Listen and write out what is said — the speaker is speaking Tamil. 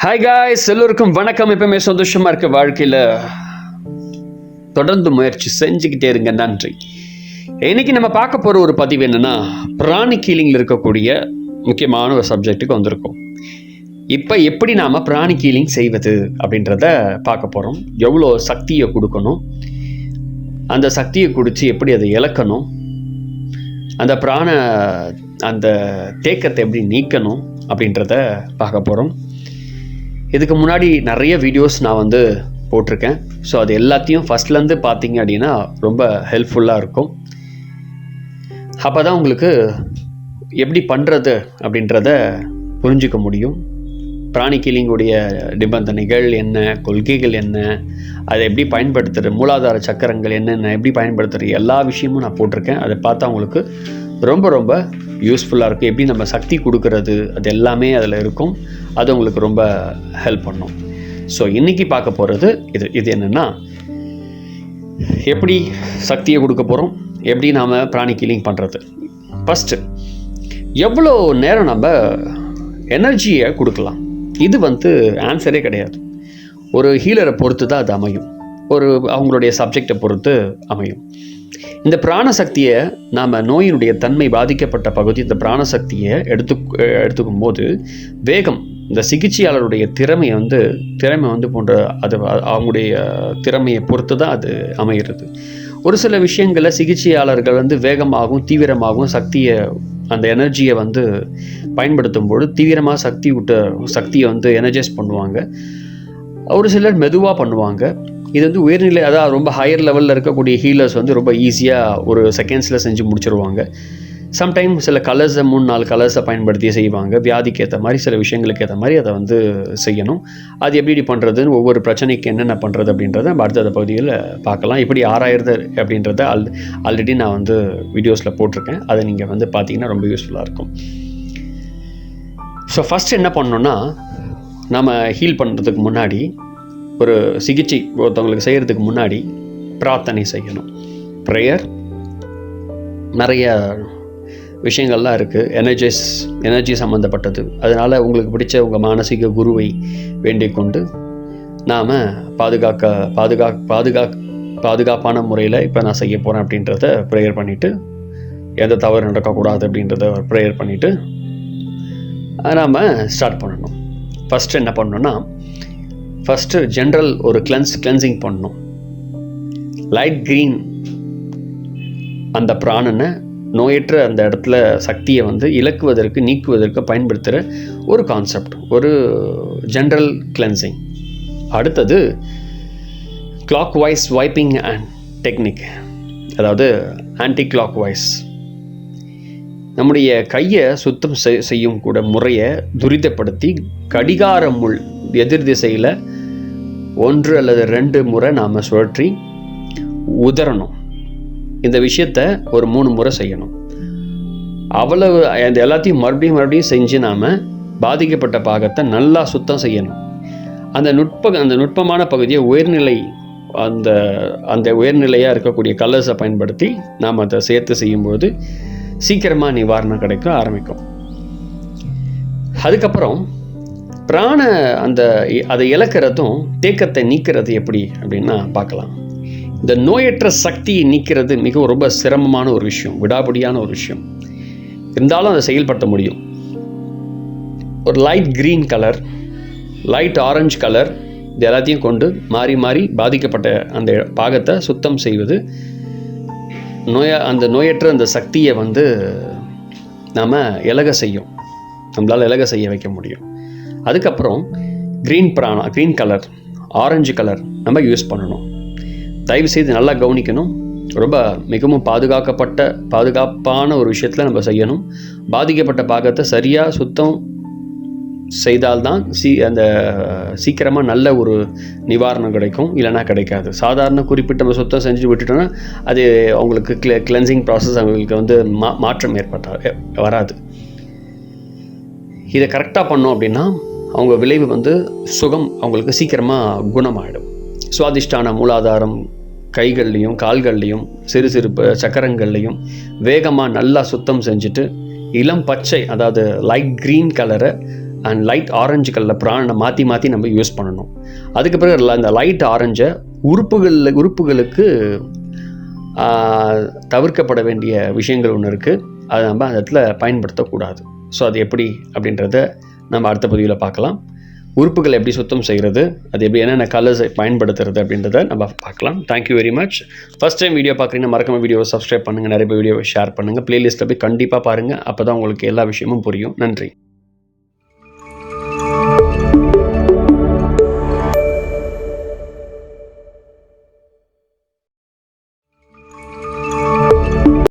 ஹாய் காய்ஸ் எல்லோருக்கும் வணக்கம். எப்பவுமே சந்தோஷமா இருக்க வாழ்க்கையில் தொடர்ந்து முயற்சி செஞ்சுக்கிட்டே இருங்க. நன்றி. இன்னைக்கு நம்ம பார்க்க போகிற ஒரு பதிவு என்னன்னா பிராணி கீலிங்கில் இருக்கக்கூடிய முக்கியமான ஒரு சப்ஜெக்ட்டுக்கு வந்திருக்கோம். இப்போ எப்படி நாம் பிராணி கீலிங் செய்வது அப்படின்றத பார்க்க போகிறோம் எவ்வளோ சக்தியை கொடுக்கணும்? அந்த சக்தியை குடித்து எப்படி அதை இழக்கணும்? அந்த பிராண அந்த தேக்கத்தை எப்படி நீக்கணும் அப்படின்றத பார்க்க போகிறோம் இதுக்கு முன்னாடி நிறைய வீடியோஸ் நான் வந்து போட்டிருக்கேன். ஸோ அது எல்லாத்தையும் ஃபஸ்ட்லேருந்து பார்த்தீங்க அப்படின்னா ரொம்ப ஹெல்ப்ஃபுல்லாக இருக்கும். அப்போ தான் உங்களுக்கு எப்படி பண்ணுறது அப்படின்றத புரிஞ்சுக்க முடியும். பிராணி கிளிங்குடைய நிபந்தனைகள் என்ன கொள்கைகள் என்ன அதை எப்படி பயன்படுத்துகிற மூலாதார சக்கரங்கள் என்னென்ன எப்படி பயன்படுத்துகிற எல்லா விஷயமும் நான் போட்டிருக்கேன். அதை பார்த்தா உங்களுக்கு ரொம்ப ரொம்ப யூஸ்ஃபுல்லாக இருக்கும் எப்படி நம்ம சக்தி கொடுக்கறது அது எல்லாமே அதில் இருக்கும். அது உங்களுக்கு ரொம்ப ஹெல்ப் பண்ணும். ஸோ இன்றைக்கி பார்க்க போகிறது இது இது என்னென்னா எப்படி சக்தியை கொடுக்க போகிறோம் எப்படி நாம் பிராணி கீலிங் பண்ணுறது ஃபஸ்ட்டு எவ்வளோ நேரம் நம்ம எனர்ஜியை கொடுக்கலாம்? இது வந்து ஆன்சரே கிடையாது. ஒரு ஹீலரை பொறுத்து தான் அது அமையும். ஒரு அவங்களுடைய சப்ஜெக்டை பொறுத்து அமையும். இந்த பிராணசக்தியை நாம் நோயினுடைய தன்மை பாதிக்கப்பட்ட பகுதி இந்த பிராணசக்தியை எடுத்து எடுத்துக்கும் போது வேகம் இந்த சிகிச்சையாளருடைய திறமையை வந்து திறமை வந்து போன்ற அது அவங்களுடைய திறமையை பொறுத்து தான் அது அமைகிறது ஒரு சில விஷயங்களில் சிகிச்சையாளர்கள் வந்து வேகமாகவும் தீவிரமாகவும் சக்தியை அந்த எனர்ஜியை வந்து பயன்படுத்தும் பொழுது தீவிரமாக சக்தி விட்ட சக்தியை வந்து எனர்ஜைஸ் பண்ணுவாங்க. ஒரு சிலர் மெதுவாக பண்ணுவாங்க. இது வந்து உயர்நிலை அதாவது ரொம்ப ஹையர் லெவலில் இருக்கக்கூடிய ஹீலர்ஸ் வந்து ரொம்ப ஈஸியாக ஒரு செகண்ட்ஸில் செஞ்சு முடிச்சிருவாங்க. சம்டைம் சில கலர்ஸை மூணு நாலு கலர்ஸை பயன்படுத்தி செய்வாங்க. வியாதிக்கு ஏற்ற மாதிரி சில விஷயங்களுக்கு ஏற்ற மாதிரி அதை வந்து செய்யணும். அது எப்படி இப்படி பண்ணுறதுன்னு ஒவ்வொரு பிரச்சனைக்கு என்னென்ன பண்ணுறது அப்படின்றத நம்ம அடுத்த பகுதியில் பார்க்கலாம். இப்படி ஆறாயிரது அப்படின்றத ஆல் ஆல்ரெடி நான் வந்து வீடியோஸில் போட்டிருக்கேன். அதை நீங்கள் வந்து பார்த்தீங்கன்னா ரொம்ப யூஸ்ஃபுல்லாக இருக்கும். ஸோ ஃபஸ்ட் என்ன பண்ணோன்னா நம்ம ஹீல் பண்ணுறதுக்கு முன்னாடி ஒரு சிகிச்சை ஒருத்தவங்களுக்கு செய்கிறதுக்கு முன்னாடி பிரார்த்தனை செய்யணும். ப்ரேயர் நிறைய விஷயங்கள்லாம் இருக்குது எனர்ஜிஸ் எனர்ஜி சம்மந்தப்பட்டது அதனால் உங்களுக்கு பிடிச்ச உங்கள் மானசீக குருவை வேண்டிக் கொண்டு நாம் பாதுகாக்க பாதுகா பாதுகா பாதுகாப்பான முறையில் இப்போ நான் செய்ய போகிறேன் அப்படின்றத ப்ரேயர் பண்ணிவிட்டு எந்த தவறு நடக்கக்கூடாது அப்படின்றத ப்ரேயர் பண்ணிவிட்டு நாம் ஸ்டார்ட் பண்ணணும். ஃபஸ்ட்டு என்ன பண்ணணும்னா ஃபஸ்ட்டு ஜென்ரல் ஒரு கிளென்ஸ் கிளென்சிங் பண்ணணும். லைட் க்ரீன் அந்த பிராணனை நோயற்ற அந்த இடத்துல சக்தியை வந்து இலக்குவதற்கு நீக்குவதற்கு பயன்படுத்துகிற ஒரு கான்செப்ட் ஒரு ஜென்ரல் கிளென்சிங் அடுத்தது clockwise wiping and technique அதாவது ஆன்டி கிளாக் வைஸ் நம்முடைய கையை சுத்தம் செய்யும் கூட முறையை துரிதப்படுத்தி கடிகார முள் எதிர் திசையில் ஒன்று அல்லது ரெண்டு முறை நாம் சுழற்றி உதறணும். இந்த விஷயத்த ஒரு மூணு முறை செய்யணும். அவ்வளவு அந்த எல்லாத்தையும் மறுபடியும் மறுபடியும் செஞ்சு நாம் பாதிக்கப்பட்ட பாகத்தை நல்லா சுத்தம் செய்யணும். அந்த நுட்ப அந்த நுட்பமான பகுதியை உயர்நிலை அந்த அந்த உயர்நிலையாக இருக்கக்கூடிய கலர்ஸை பயன்படுத்தி நாம் அதை சேர்த்து செய்யும்போது சீக்கிரமாக நிவாரணம் கிடைக்க ஆரம்பிக்கும். அதுக்கப்புறம் பிராண அந்த அதை இழக்கிறதும் தேக்கத்தை நீக்கிறது எப்படி அப்படின்னா பார்க்கலாம். இந்த நோயற்ற சக்தியை நீக்கிறது மிகவும் ரொம்ப சிரமமான ஒரு விஷயம் விடாபடியான ஒரு விஷயம். இருந்தாலும் அதை செயல்படுத்த முடியும். ஒரு light green colour light orange colour இது எல்லாத்தையும் கொண்டு மாறி மாறி பாதிக்கப்பட்ட அந்த பாகத்தை சுத்தம் செய்வது நோயா அந்த நோயற்ற அந்த சக்தியை வந்து நாம் இலக செய்யும். நம்மளால் இலக செய்ய வைக்க முடியும். அதுக்கப்புறம் க்ரீன் பிராணா க்ரீன் கலர் ஆரஞ்சு கலர் நம்ம யூஸ் பண்ணணும். தயவு செய்து நல்லா கவனிக்கணும். ரொம்ப மிகவும் பாதுகாக்கப்பட்ட பாதுகாப்பான ஒரு விஷயத்தில் நம்ம செய்யணும். பாதிக்கப்பட்ட பாகத்தை சரியாக சுத்தம் செய்தால்தான் சீ அந்த சீக்கிரமாக நல்ல ஒரு நிவாரணம் கிடைக்கும். இல்லைனா கிடைக்காது. சாதாரண குறிப்பிட்ட நம்ம சுத்தம் செஞ்சு விட்டுட்டோன்னா அது அவங்களுக்கு கிள கிளென்சிங் ப்ராசஸ் அவங்களுக்கு வந்து மா மாற்றம் ஏற்பட்டா வராது. இதை கரெக்டாக பண்ணோம் அப்படின்னா அவங்க விளைவு வந்து சுகம் அவங்களுக்கு சீக்கிரமாக குணமாயிடும். சுவாதிஷ்டான மூலாதாரம் கைகள்லேயும் கால்கள்லேயும் சிறு சிறு சக்கரங்கள்லையும் வேகமாக நல்லா சுத்தம் செஞ்சுட்டு இளம் பச்சை அதாவது லைட் க்ரீன் கலரை அண்ட் லைட் ஆரஞ்சு கலரில் பிராணனை மாற்றி மாற்றி நம்ம யூஸ் பண்ணணும். அதுக்கு பிறகு அந்த லைட் ஆரஞ்சை உறுப்புகளில் உறுப்புகளுக்கு தவிர்க்கப்பட வேண்டிய விஷயங்கள் ஒன்று இருக்குது அதை நம்ம அந்த இடத்துல பயன்படுத்தக்கூடாது. ஸோ அது எப்படி அப்படின்றத நம்ம அடுத்த பதிவில் பார்க்கலாம். உறுப்புகளை எப்படி சுத்தம் செய்கிறது அது எப்படி என்னென்ன கலர்ஸை பயன்படுத்துறது அப்படின்றத நம்ம பார்க்கலாம். Thank you very much first time video பார்க்குறீங்கன்னா மறக்காம வீடியோவை சப்ஸ்கிரைப் பண்ணுங்கள் நிறைய வீடியோவை ஷேர் பண்ணுங்கள் ப்ளேலிஸ்ட்டில் போய் கண்டிப்பாக பாருங்கள் அப்போ தான் உங்களுக்கு எல்லா விஷயமும் புரியும். நன்றி.